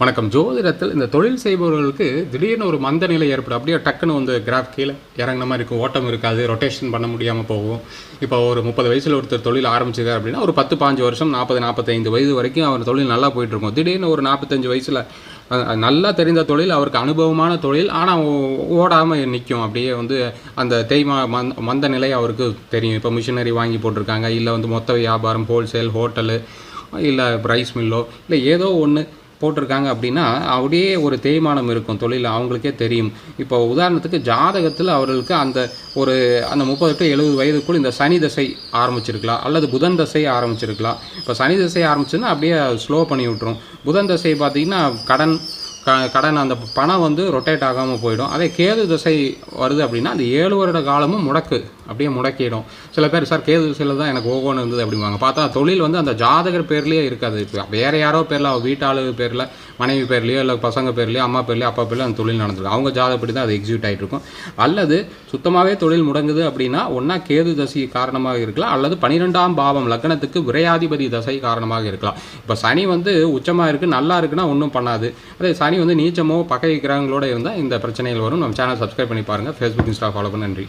வணக்கம். ஜோதிடத்தில் இந்த தொழில் செய்பவர்களுக்கு திடீர்னு ஒரு மந்த நிலை ஏற்படும். அப்படியே டக்குன்னு வந்து கிராஃப் கீழே இறங்குன மாதிரி இருக்கும் ஓட்டம் இருக்காது. ரொட்டேஷன் பண்ண முடியாமல் போகும். இப்போ ஒரு முப்பது வயசில் ஒருத்தர் தொழில் ஆரம்பிச்சிருக்காரு அப்படின்னா ஒரு பத்து பாஞ்சு வருஷம் நாற்பது நாற்பத்தைந்து வயது வரைக்கும் அவர் தொழில் நல்லா போயிட்டு இருக்கும் திடீர்னு ஒரு நாற்பத்தஞ்சு வயசில் நல்லா தெரிந்த தொழில் அவருக்கு அனுபவமான தொழில் ஆனால் ஓடாமல் நிற்கும் அப்படியே வந்து அந்த தேய்மா மந்த மந்த நிலை அவருக்கு தெரியும். இப்போ மிஷினரி வாங்கி போட்டிருக்காங்க. இல்லை வந்து மொத்த வியாபாரம் ஹோல்சேல் ஹோட்டலு இல்லை ரைஸ் மில்லோ இல்லை ஏதோ ஒன்று போட்டிருக்காங்க அப்படின்னா அப்படியே ஒரு தேய்மானம் இருக்கும் தொழில் அவங்களுக்கே தெரியும். இப்போ உதாரணத்துக்கு ஜாதகத்தில் அவர்களுக்கு அந்த ஒரு அந்த முப்பது டு எழுபது வயதுக்குள் இந்த சனி தசை ஆரம்பிச்சிருக்கலாம் அல்லது புதன் தசை ஆரம்பிச்சிருக்கலாம். இப்போ சனி தசை ஆரம்பிச்சுன்னா அப்படியே ஸ்லோ பண்ணி விட்டுரும். புதன் தசை பார்த்தீங்கன்னா கடன் க கடன் அந்த பணம் வந்து ரொட்டேட் ஆகாமல் போயிடும். அதே கேது தசை வருது அப்படின்னா அந்த ஏழு வருட காலமும் முடக்கு. அப்படியே முடக்கிடும். சில பேர் சார் கேது சில தான் எனக்கு ஓகோன்னு இருந்தது அப்படிம்பாங்க பார்த்தா தொழில் வந்து அந்த ஜாதகர் பேர்லேயே இருக்காது. இப்போ வேறு யாரோ பேரில் அவள் வீட்டாளு பேரில் மனைவி பேர்லையோ இல்லை பசங்க பேர்லையோ அம்மா பேர்லையோ அப்பா பேர்லையோ அந்த தொழில் நடந்திருக்கும் அவங்க ஜாதகப்படி தான் அது எக்ஸிக்யூட் ஆகிட்டு இருக்கும். அல்லது சுத்தமாகவே தொழில் முடங்குது அப்படின்னா ஒன்றா கேது தசை காரணமாக இருக்கலாம் அல்லது பன்னிரெண்டாம் பாவம் லக்னத்துக்கு விரையாதிபதி தசை காரணமாக இருக்கலாம். இப்போ சனி வந்து உச்சமாக இருக்குது நல்லா இருக்குன்னா ஒன்றும் பண்ணாது. அதே சனி வந்து நீச்சமோ பகை கிரகங்களோட இருந்தால் இந்த பிரச்சனைகள் வரும். நம்ம சேனல் சப்ஸ்கிரைப் பண்ணி பாருங்கள் ஃபேஸ்புக் இன்ஸ்டா ஃபாலோ பண்ண. நன்றி.